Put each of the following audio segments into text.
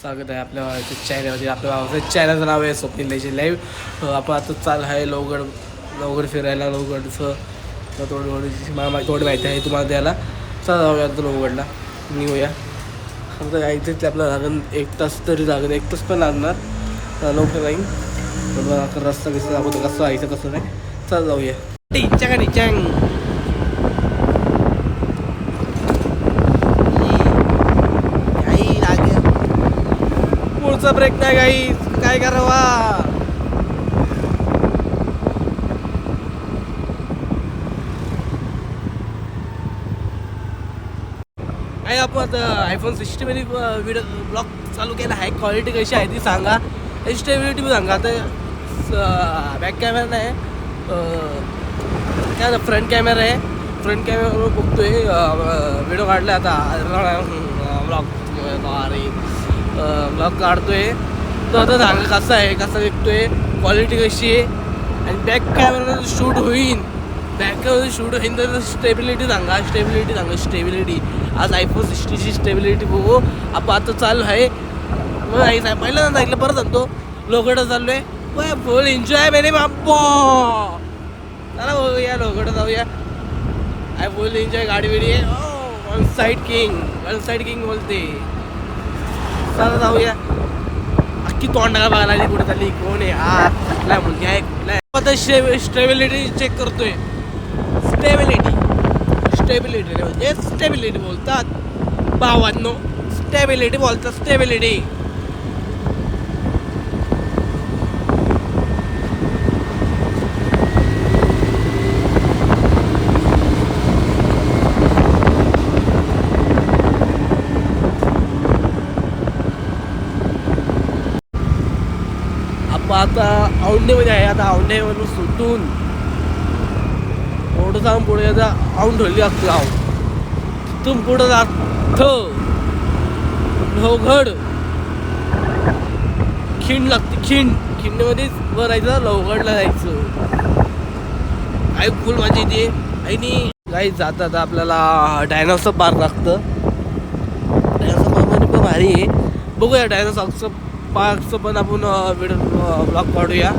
स्वागत आहे आपल्या चॅनलमध्ये. आपल्या भावाचं चॅनलचं नाव आहे स्वप्नील लेजे लाईव्ह. आपण आता चाल आहे लवकर लवकर फिरायला लवकरचं थोडी थोडी मला थोडी माहिती आहे तुम्हाला द्यायला. चला जाऊया आता लवकरला. निघूया. आता यायचं ते आपल्याला लागेल एक तास तरी लागेल. एक तास पण लागणार. लवकर जाईन. मग आता रस्ता कसं दाखवतो कसं यायचं कसं नाही. चला जाऊया. टिंचा का टिचांग काही लागेल पुढचा ब्रेक नाही काही काय करावा? काय आपण आता आयफोन सिक्स्टी मध्ये व्हिडिओ ब्लॉग चालू केला आहे. क्वालिटी कशी आहे ती सांगा. स्टेबिलिटी पण सांगा. आता बॅक कॅमेरा नाही काय फ्रंट कॅमेरा आहे. फ्रंट कॅमेरावर बघतोय. व्हिडिओ काढला आता. ब्लॉग अरे ब्लॉग काढतोय. तर आता सांगा कसा आहे कसा निघतोय क्वालिटी कशी आहे? आणि बॅक कॅमेरा शूट होईन बॅक कॅमेरा शूट होईन तर स्टेबिलिटी सांगा स्टेबिलिटी सांगा स्टेबिलिटी आज आयफोन सिक्स्टीची स्टेबिलिटी बघू. आपण आता चालू आहे. मग आई साहेब पहिल्यांदा सांगितलं परत सांगतो. लोकडं चालू आहे फुल एन्जॉय मेरे बाप्पो. चला बघूया लोकडं जाऊया. आय फुल एन्जॉय गाडी बिडी one side king one side king बोलते. चला जाऊया. अख्खी तोंडाला बघायला आली कुठे चालली कोण आहे? हा कुठला मुलगी आहे? कुठला आहे? आता स्टेबिलिटी चेक करतोय. स्टेबिलिटी स्टेबिलिटी म्हणजे स्टेबिलिटी बोलतात. भावांनो स्टेबिलिटी बोलतात. स्टेबिलिटी आपण आता औंढेमध्ये आहे. आता औंढेवरून सुटून थोडं जाऊन पुढे आता औंढ ढोली असतो गाव. तिथून पुढं जात. लवघड खिंड लागते खिंड. खिंडमध्येच वर जायचं लवगडला जायचं. आई फुल माझी इथे आणि काही जातात आपल्याला डायनॉसर पार्क लागतं. डायनॉसर पार्कमध्ये पण भारी आहे. बघूया डायनॉसॉरचं पार्कचं पण आपण व्हिडिओ ब्लॉग काढूया.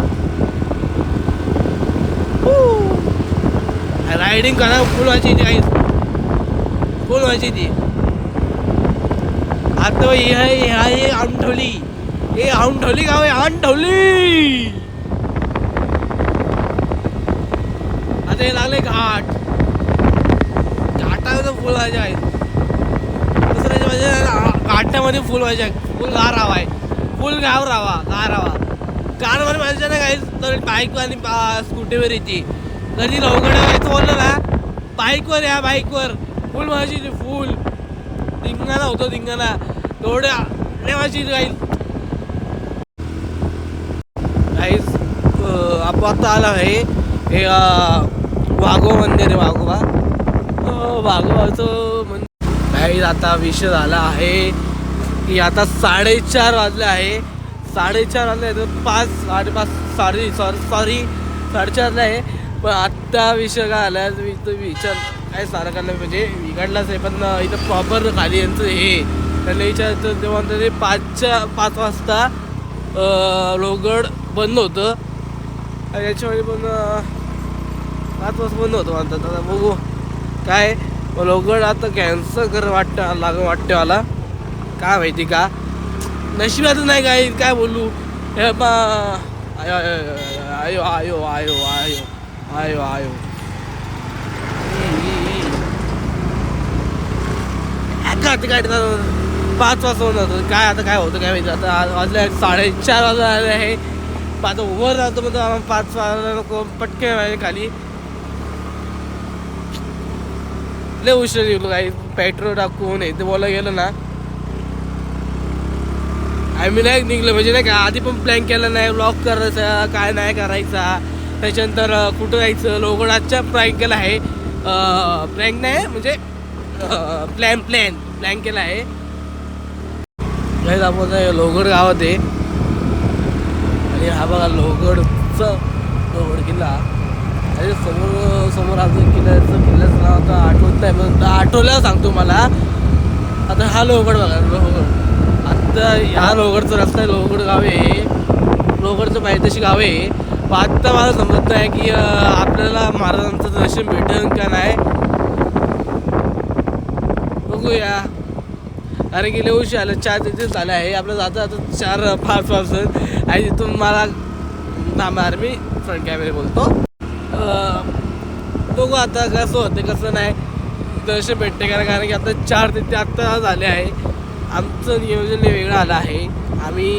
रायडिंग करा फुल व्हायची ती आई फुल व्हायची ती. आता हे आहे हे आहे आमठवली हे आमठवली गाव आहे आमठवली आता हे लागले घाट. घाटामध्ये फुल व्हायचे आहेत. दुसऱ्याच्या म्हणजे घाटामध्ये फुल व्हायचे फुल गार हवा आहे. फुल गाव राहावा गार हवा कारवर माणसं ना काही तर बाईक आणि स्कूटीवर येते. कधी लवकर व्हायचं बोललं ना. बाईकवर या बाईकवर फुल माझी फुल धिंगाणा होतो धिंगाणा. थोड्या माझी काही काहीच आपण आता आहे. हे वाघो मंदिर आहे वाघोबा. हो, वाघोबाचं मंदिर. काही आता विषय झाला आहे. की आता साडेचार वाजले आहे. साडेचार वाजले आहे तर पाच साडेपाच साडे सॉरी सॉरी साडेचारला आहे. पण आत्ता विषय काय आला मी तो विचार काय सारा करणार म्हणजे बिघडलाच आहे. पण इथं प्रॉपर खाली यांचं हे त्यांना विचारायचं तेव्हा म्हणतात ते पाचच्या पाच वाजता अं, बंद होतं. आणि याच्यामध्ये पण पाच वाजता बंद होतं म्हणतात. आता बघू. काय? मग आता कॅन्सल कर वाटतं लाग वाटतं मला. काय माहिती का? नशिबाचं नाही काय काय बोलू? हे बा आयो आयो आयो आयो आयो आयो आयो गाडी पाच वाजता होऊन जातो. काय आता काय होतं काय माहिती आता? वाजले साडेचार वाजता आले आहे. पाच ओव्हर जातो मग आम्हाला पाच वाजता नको पटके माहिती खाली. लय उशीर गेलो काही पेट्रोल टाकून हे ते बोलायला गेलं ना आम्ही नाही निघलो म्हणजे नाही का आधी पण प्लॅन केला नाही ब्लॉक करायचा काय नाही करायचा. त्याच्यानंतर कुठं जायचं? लोगडाच्या प्लॅन केला आहे. प्लॅन नाही म्हणजे प्लॅन प्लॅन प्लॅन केला आहे. आपण लोहगड गावात आहे. आणि हा बघा लोहगडचं लोहगड किल्ला. अरे समोर समोर अजून किल्ल्याचं किल्ल्याचं नाव आता आठवत नाही पण आठवल्यावर सांगतो मला आता हा लोहगड बघा लोहगड आता ह्या लोगडचा रस्ता आहे लोगड गाव आहे. लोगडचं पाहिजे गाव आहे. पण आत्ता मला समजत नाही की आपल्याला महाराजांचं दर्शन भेटेल का नाही? बघूया. अरे गेले उशी आलं चार तिथे झालं आहे. आपलं जाता आता चार पाच वाजता आणि तिथून मला थांबणार मी. फ्रंट कॅमेरे बोलतो. बघू आता कसं होते कसं नाही. दर्शन भेटते कारण कारण की आता चार तिथे आत्ता झाले आहे. आमचं नियोजन वेगळं आलं आहे. आम्ही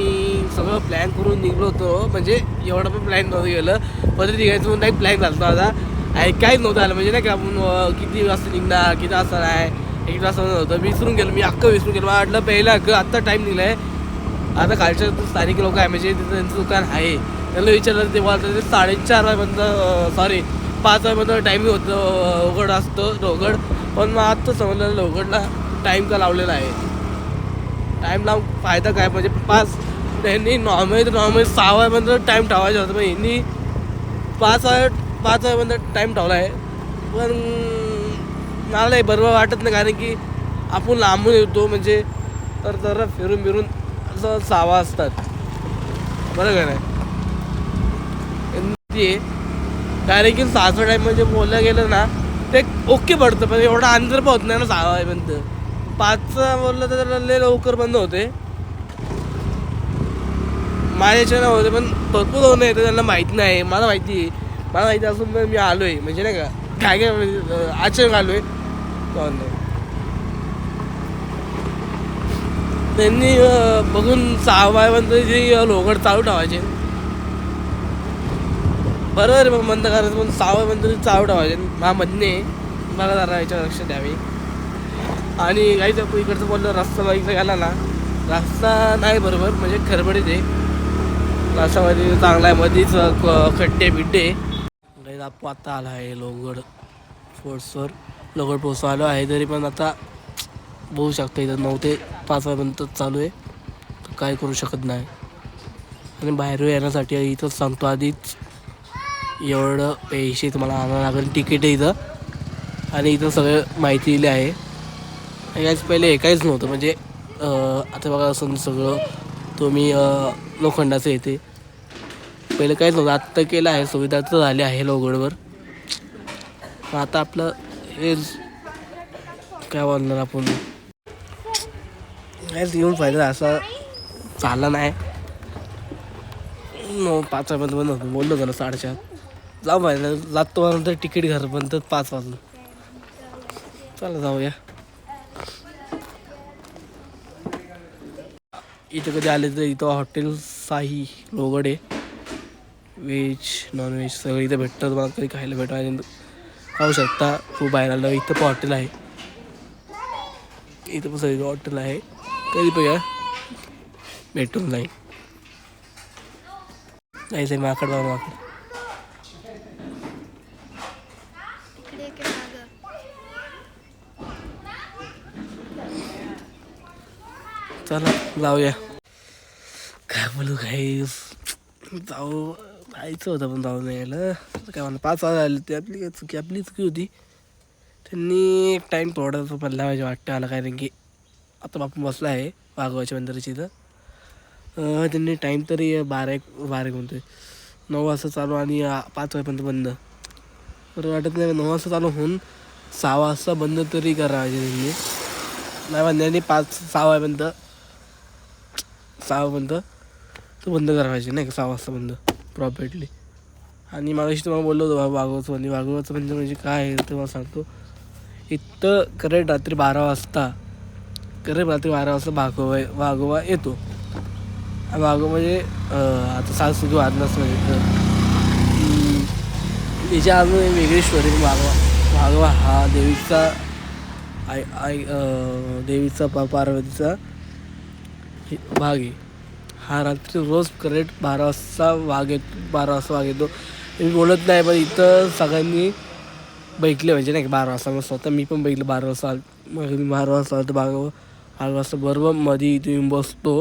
सगळं प्लॅन करून निघलो होतो. म्हणजे एवढं पण प्लॅन नव्हतं गेलं. पदरी निघायचं म्हणून नाही प्लॅन झालं होता आता. आणि काहीच नव्हतं आलं. म्हणजे नाही का आपण किती वाजता निघणार किती वाजता नाही एक वाजता नव्हतं. विसरून गेलो. मी अख्खं विसरून गेलो. मला वाटलं पहिलं अख्खं आत्ता टाईम निघला आहे आता खालच्या स्थानिक लोक आहे. म्हणजे तिथं त्यांचं दुकान आहे. त्यांना विचारलं ते बोलतात ते साडेचार वाजेपर्यंत सॉरी पाच वाजेपर्यंत टाईम होतं उघड असतं उघड पण मग आत्ता समजलं उघडला टाईम का लावलेला आहे. टाईम लावून फायदा काय? म्हणजे पाच त्यांनी नॉर्मली तर नॉर्मली सहा वाजेपर्यंत टाईम ठेवायचा होता पण यांनी पाच वाजे पाच वाजेपर्यंत टाईम ठेवला आहे. पण मला हे बरोबर वाटत नाही कारण की आपण लांबून येतो म्हणजे तर जरा फिरून फिरून असं सहावा असतात. बरं का नाही? म्हणजे कारण की सहाचा टाईम म्हणजे बोललं गेलं ना ते ओके पडतं पण एवढा अंतर पण होत नाही ना सहा वाजेपर्यंत पाच बोललं तर त्याला लय लवकर बंद होते. माझ्या होते पण भरपूर होणं येतं त्यांना माहीत नाही. मला माहिती आहे. मला माहिती असून पण मी आलो आहे म्हणजे नाही का काय काय आचरण आलो आहे त्यांनी बघून सहा वाजेपर्यंत जे लोकड चालू ठेवायचे. बरोबर मग बंद करायचं पण सहा वाजेपर्यंत तरी चालू ठेवायचे. मला म्हणणे मला जरा याच्यावर लक्ष द्यावे. आणि काही तर इकडचं बोललं रस्ता बाईकचा गेला ना? रस्ता नाही बरोबर म्हणजे खरबडीत आहे रस्त्यामध्ये चांगला आहे मध्येच क- खड्डे बिड्डे. काही आपू आता आला आहे लोगड फोर्सवर लोगड पोचो आलो आहे तरी पण आता बघू शकता इथं नऊ ते पाच वाजेपर्यंत चालू आहे. तर काय करू शकत नाही. आणि बाहेर येण्यासाठी इथंच सांगतो आधीच. एवढं पैसे तुम्हाला आणावं लागेल तिकीट आहे इथं. आणि इथं सगळं माहिती दिली आहे. याच पहिले हे काहीच नव्हतं. म्हणजे आता बघा असं सगळं तुम्ही लोखंडाचं येते पहिले काहीच नव्हतं. आत्ता केलं आहे सुविधा तर झाली आहे लोगडवर. मग आता आपलं हे काय बोलणार आपण? काहीच येऊन फायदा असा झाला नाही. नऊ पाच वाजता बंद होतं. बोललो त्याला साडेचार. जाऊ पाहिजे जातो नंतर तिकीट घरपर्यंत पाच वाजून. चला जाऊया. इथं कधी आले तर इथं हॉटेल साही लोगडे आहे व्हेज नॉन व्हेज सगळं इथं भेटतं. तुम्हाला कधी खायला भेटवा खाऊ शकता. खूप बाहेर आलं. इथं पण हॉटेल आहे. इथं पण सगळं हॉटेल आहे. कधी पण या भेटून जाईल. जायचं आहे माकड माकड इकडे इकडे मागं. चला जाऊया. काय बोलू काही जाऊ जायचं होतं पण जाऊ नाही यायला काय म्हणा पाच वाजता आले ते आपली काय चुकी आपली चुकी होती. त्यांनी एक टाईम थोडासा पडला पाहिजे वाटतं आला कारण की. आता बापू बसला आहे वाघवाच्या मंदिराची इथं. त्यांनी टाईम तरी बारा एक बारा एक म्हणतोय. नऊ वाजता चालू आणि पाच वाजेपर्यंत बंद. बरं वाटत नाही नऊ वाजता चालू होऊन सहा वाजता बंद तरी करायचे त्यांनी. नाही म्हणजे पाच सहा वाजेपर्यंत सहा वाजेपर्यंत तो बंद करायचे नाही का? सहा वाजता बंद प्रॉपरली आणि मागाशी तुम्हाला बोललो होतो वाघोचं आणि वाघोचं म्हणजे म्हणजे काय आहे ते मला सांगतो. इथं करेक्ट रात्री बारा वाजता करेक्ट रात्री बारा वाजता भागोवा वागोवा येतो. आणि म्हणजे आता सात सुद्धा वाजलाच म्हणजे तर अजून एक वेगळी स्टोरी वाघोबा वाघोबा हा देवीचा आय आय देवीचा पा पार्वतीचा भाग. आहे हा रात्री रोज करेक्ट बारा वाजता वाघ येतो बारा वाजता वाघ येतो मी बोलत नाही पण इथं सगळ्यांनी बैठले म्हणजे नाही का? बारा वाजता मग स्वतः मी पण बघितलं बारा वाजता मग मी बारा वाजता तर बारा बारा वाजता बरोबर मध्ये इथे बसतो.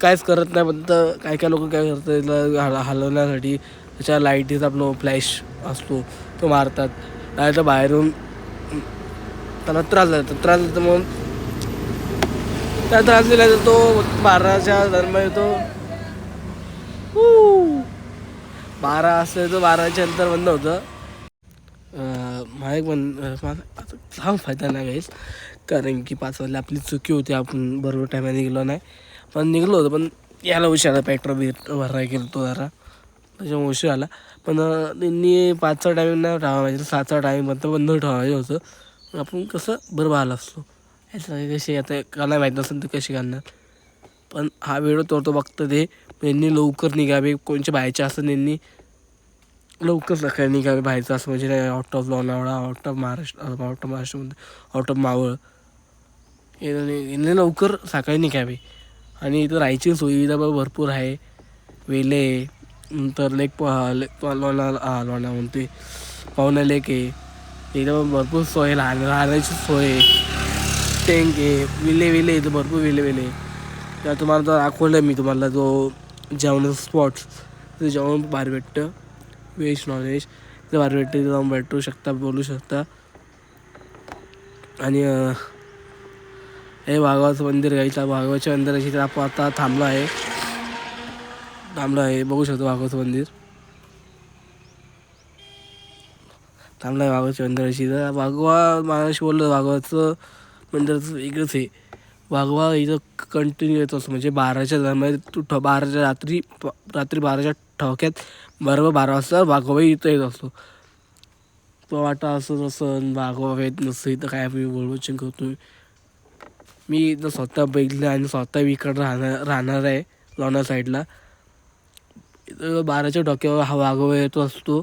काहीच करत नाही पण तर काय काय लोक काय करतात त्याला हलवण्यासाठी त्याच्या लाईटीचा आपलं फ्लॅश असतो तो मारतात. नाही तर बाहेरून त्याला त्रास देतात. त्रास जातो म्हणून त्या त्रास दिला जातो बाराच्या दरम्यान येतो. बारा असले तर बाराच्या नंतर बंद होतं. माझ्या बंद माझा हा फायदा नाही गाईस कारण की पाच वाजले आपली चुकी होती आपण बरोबर टायमाने निघलो नाही. पण निघलो होतो पण यायला उशीर आला पेट्रोल बी भरायला गेलो तो जरा. त्याच्यामुळे उशीर आला. पण त्यांनी पाचचा टायमिंग नाही ठेवा पाहिजे सातचा टायमिंग बंद बंद ठेवायचं होतं. आपण कसं बरोबर आला असतो. याचं कशी आता काला माहीत नसेल तर कशी घालणार पण हा व्हिडिओ तोडतो तो बघतं ते. यांनी लवकर निघावे कोणच्या बाहेरच्या असं त्यांनी लवकर सकाळी निघावे बाहेरचं असं म्हणजे out of Lonavala out of Maharashtra out of महाराष्ट्रामध्ये आउट ऑफ मावळ. यांनी लवकर सकाळी निघावे आणि इथं राहायची सुविधा पण भरपूर आहे. वेले नंतर लेक प- लेक लोणा हा लोणा म्हणते पाहुणा लेक आहे. इथं भरपूर सोय राहण्या राहण्याची सोय आहे. टँक आहे विले विले इथं भरपूर विले विले. त्या तुम्हाला तर दाखवलं मी तुम्हाला जो जेवणाचा स्पॉट्स तिथे जेवण बाहेर भेटतं. व्हेज नॉनव्हेज तिथं बाहेर भेटतं तिथं जाऊन भेटू शकता बोलू शकता. आणि हे वाघाचं मंदिर घ्यायचं वाघाच्या मंदिराची तर आपण आता थांबलो आहे. थांबलो आहे बघू शकतो वाघाचं मंदिर. थांबलं आहे वाघाच्या मंदिराची तर वाघवा माझ्याशी बोललं वाघवाचं मंदिराचं वेगळंच आहे. वाघवा इथं कंटिन्यू येत असतो म्हणजे बाराच्या दरम्यान तू ठ बाराच्या रात्री रात्री बाराच्या ठोक्यात बरोबर बारा वाजता वाघवा इथं येत असतो. तो वाटा असं तसं वाघवा येत नसतं. इथं काय आम्ही करतो मी इथं स्वतः बघितलं आणि स्वतः इकडं राहणार राहणार आहे लोणार साईडला. इथं बाराच्या डोक्यावर हा वाघोबा येतो असतो.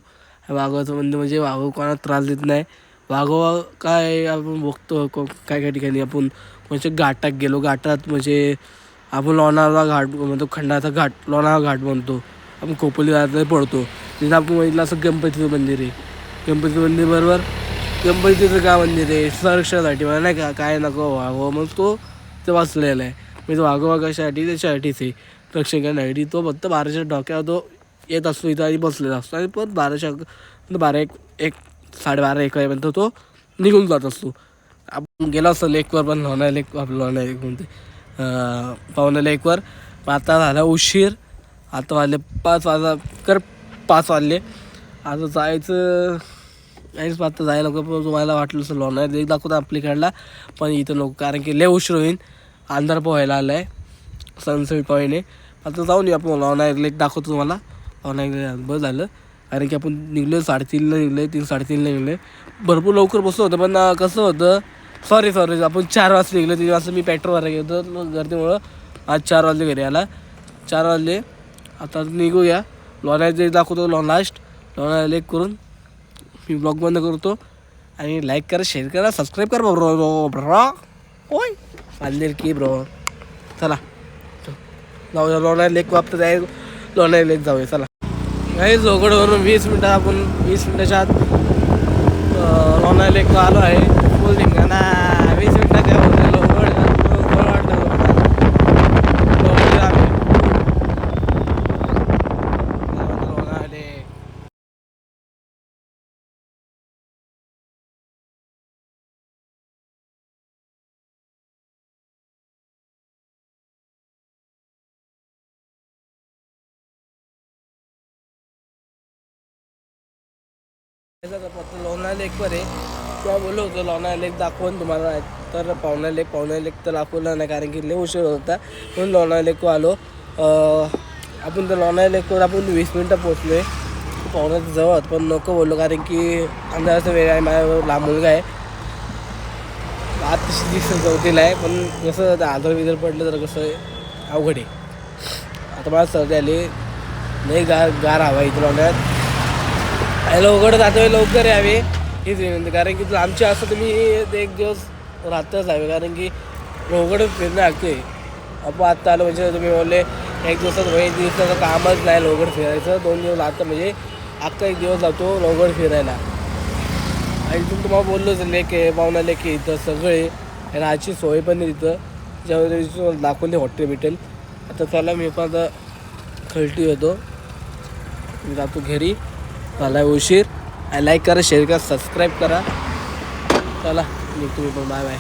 वाघवाचं म्हणजे म्हणजे वाघव कोणाला त्रास देत नाही. वाघोबा काय आपण बघतो को- काय काय ठिकाणी आपण म्हणजे घाटात गेलो. घाटात म्हणजे आपण लोणावळा घाट म्हणतो खंडाचा घाट लोणावळा घाट म्हणतो. आपण खोपोली घाटात पडतो. तिथं आपण बघितलं असं गणपतीचं मंदिर आहे. गणपतीचं मंदिर बरोबर? गणपतीचं काय मंदिर आहे? संरक्षणासाठी मला नाही का? काय नको वाघोवा मग तो ते वाचलेला आहे. म्हणजे तो कशासाठी? त्याच्यासाठीच आहे. रक्षण करण्यासाठी तो फक्त बाराच्या डोक्यावर तो येत असतो इथं आणि बसलेला असतो. आणि परत बाराशा बारा एक एक साडेबारा एक वाजेपर्यंत तो निघून जात असतो. आपण गेलो असतो लेकवर पण लोणा लेक आपलं लोणा लेक म्हणते. अं, पावणा लेकवर आता झाला उशीर. आता वाजले पाच वाजा कर पाच वाजले. आता जायचं नाहीच आता जायला नको पण तुम्हाला वाटलं असं लोणार लेक दाखवतो आपल्याकडला. पण इथं नको कारण की लय उशीर होईल अंधार पोहायला आला आहे सनसेट पॉईंट आहे आता जाऊन येऊ आपण लोणार लेक दाखवतो तुम्हाला. लोणार लेक बरं झालं. कारण की आपण निघलो साडेतीनला निघलो तीन साडेतीनला निघलो भरपूर लवकर बसलो होतं पण कसं होतं सॉरी सॉरी आपण चार वाजता निघलो तीन वाजता मी पेट्रोल भरायला गेलो गर्दीमुळं आज चार वाजले घरी आला चार वाजले आता निघूया. लोणार दाखवतो लॉन लास्ट लॉना लेक करून. मी ब्लॉग बंद करतो. आणि लाईक करा शेअर करा सबस्क्राईब करा ब्रो ब्रो ओय आलेर की ब्रो चला. जाऊया लोणार लेक वापरत आहे. लोणार लेक जाऊया चला. काही जोगडवरून वीस मिनटं आपण वीस मिनटाच्या आत अं, आलो आहे. फुल धिंगाणा वीस मिनटं काय होतं लोकड लोकड वाटतं लोकड आम्ही लोणार लेक फक्त लोणार लेकवर आहे. तेव्हा बोललो होतो लोणार लेक दाखवून तुम्हाला. तर पावणा लेक पाहुणा लेक तर दाखवलं नाही कारण की लई उशीर होता म्हणून लोणार लेकवर आलो. आपण तर लोणार लेकवर आपण वीस मिनटं पोचलो आहे पावण्याच्या जवळ पण नको बोललो कारण की अंधाराचा वेळ आहे माझ्या लहान मुलगा आहे. आत तशी दिसत चौथीला आहे पण कसं आता आजार पडलं तर कसं अवघड आहे. आता मला सर्दी आली. नाही गार गार हवा इथं लोण्यात. लवकर जातोय लवकर यावे हीच विनंती. कारण की आमची असं तुम्ही एक दिवस राहतच हवे कारण की उघड फिरणं लागते आपण आत्ता आलं म्हणजे तुम्ही बोलले एक दिवसात एक दिवसाचं कामच नाही लवकर फिरायचं. दोन दिवस आता म्हणजे अख्खा एक दिवस जातो लवकर फिरायला. आणि इथून तुम्हाला बोललोच लेक आहे पाहुणा लेक आहे इथं सगळे. राहायची सोय पण आहे तिथं. ज्यामध्ये तुम्हाला दे हॉटेल भेटेल आता चला मी पण आता खलटी होतो. मी जातो घरी. मला उशीर. लाईक करा शेअर करा सबस्क्राईब करा. चला मी पण बाय बाय